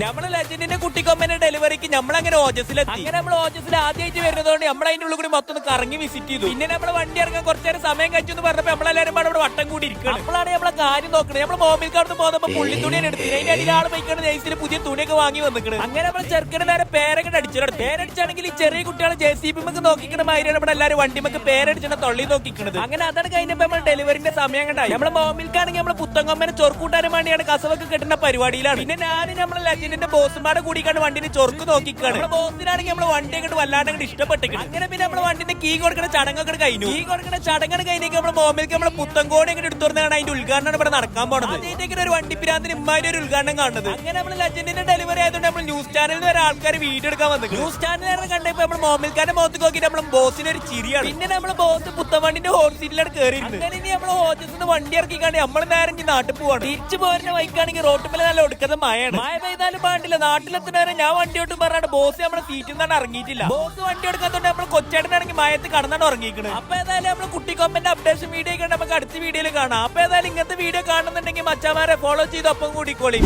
നമ്മളെ ലെജൻഡിന്റെ കുട്ടിക്കൊമ്മന്റെ ഡെലിവറിക്ക് നമ്മൾ നമ്മളങ്ങനെ ഓജസിലെത്തി അങ്ങനെ നമ്മൾ ഓജസിൽ ആദ്യമായിട്ട് വരുന്നതുകൊണ്ട് നമ്മൾ അതിന്റെ ഉള്ളിൽ കൂടി മൊത്തം കറങ്ങി വിസിറ്റ് ചെയ്തു. പിന്നെ നമ്മൾ വണ്ടി ഇറങ്ങാൻ കുറച്ചേരം സമയം കഴിച്ചു എന്ന് പറഞ്ഞപ്പോ നമ്മളെല്ലാരും അവിടെ വട്ടം കൂടി ഇരിക്കുക അപ്പോഴാണ് കാര്യം നോക്കണേ? നമ്മൾ മോബിൽ കാർഡ് പോകുമ്പോ പുള്ളി തുണിയാണ് എടുത്തത് അതിന്റെ അടിയിൽ ആൾ പോയിക്കാണ് ജേസിൽ പുതിയ തുണിയൊക്കെ വാങ്ങി വന്നിക്കണ്. അങ്ങനെ നമ്മൾ ചെറുക്കന് നേരെ പേരൊക്കെ അടിച്ചിട്ട് പേരടിച്ചാണെങ്കിൽ ഈ ചെറിയ കുട്ടികളെ ജെ സി ബി നോക്കിക്കണ മാതിരിയാണ് നമ്മുടെ എല്ലാവരും വണ്ടിമൊക്കെ പേരടിച്ചിട്ട് തള്ളി നോക്കിക്കണത്. അങ്ങനെ അതാണ് കഴിഞ്ഞപ്പോ നമ്മൾ ഡെലിവറിന്റെ സമയം കണ്ടായി നമ്മളെ മോമിൽക്കാണെങ്കിൽ നമ്മളെ പുത്തങ്ങമ്മനെ ചൊറുക്കൂട്ടാനും വേണ്ടിയാണ് കസവൊക്കെ കിട്ടുന്ന പരിപാടിയിലാണ്. പിന്നെ ഞാനും നമ്മളെ ലെജൻഡിന്റെ ബോസുമാരുടെ കൂടിക്കാണ് വണ്ടിന് ചൊറുക്ക് നോക്കിക്കാണ്. നമ്മുടെ ബോസിനാണെങ്കിൽ നമ്മളെ വണ്ടി അങ്ങോട്ട് വല്ലാണ്ട് ഇഷ്ടപ്പെട്ടിട്ട് അങ്ങനെ പിന്നെ നമ്മളെ വണ്ടിന്റെ കീ കൊടുക്കുന്ന ചടങ്ങൊക്കെ കഴിഞ്ഞു. കീ കൊടുക്കുന്ന ചടങ്ങാണ് കഴിഞ്ഞാൽ നമ്മളെ മോമിൽക്ക് നമ്മളെ പുത്തങ്കോടി അങ്ങോട്ട് എടുത്തു അതിന്റെ ഉദ്ഘാടനം ഇവിടെ നടക്കാൻ പോണത്. അതിന്റെ ഒരു വണ്ടി പിരാന്തിന് ഇമ്മാരി ഒരു ഉദ്ഘാടനം കാണുന്നത്. അങ്ങനെ നമ്മൾ ലജൻഡിന്റെ ഡെലിവറി ആയതുകൊണ്ട് നമ്മൾ ന്യൂസ് ചാനലിൽ വരെ ആൾക്കാർ വീഡിയോ എടുക്കാൻ വന്നത് ന്യൂസ് ചാനലാണ് കണ്ടപ്പോ നമ്മൾ മോമിൽക്കാരുടെ മുഖത്ത് നോക്കിയിട്ട് നമ്മൾ ബോസിന് ഒരു ചിരിയാണ്. പിന്നെ നമ്മൾ ബോസ് പുത്തവണ്ടിന്റെ ഹോട്ട് സീറ്റിലാണ് കയറി അങ്ങനെ ഇനി നമ്മൾ നിന്ന് വണ്ടി ഇറക്കിക്കാണ്ട് നമ്മൾ നേരെ നാട്ടിൽ പോവാണ്. തിരിച്ചു പോരുന്ന വൈക്കാണെങ്കിൽ റോട്ടിൽ നല്ല ഒടുക്കത്തെ മഴയാണ്. മഴ പെയ്താലും പാടില്ല. നാട്ടിലെത്തുന്നവരെ ഞാൻ വണ്ടി ഓട്ടും പറഞ്ഞാണ് ബോസ് നമ്മുടെ സീറ്റിൽ നിന്നാണ് ഇറങ്ങിയിട്ടില്ല. ബോസ് വണ്ടി എടുക്കാത്തോണ്ട് നമ്മൾ കൊച്ചേട്ടനാണെങ്കിൽ മയത്ത് കടന്നാണ് ഇറങ്ങിയിരിക്കുന്നത് അപ്പൊ ഏതായാലും നമ്മൾ കുട്ടിക്കൊമ്പന്റെ അപ്ഡേഷൻ വീഡിയോ ഒക്കെ നമുക്ക് അടുത്ത വീഡിയോയിൽ കാണാം. അപ്പൊ ഏതായാലും ഇങ്ങനത്തെ വീഡിയോ കാണുന്നുണ്ടെങ്കിൽ മച്ചാമാരെ ഫോളോ ചെയ്ത് ഒപ്പം കൂടിക്കോളി.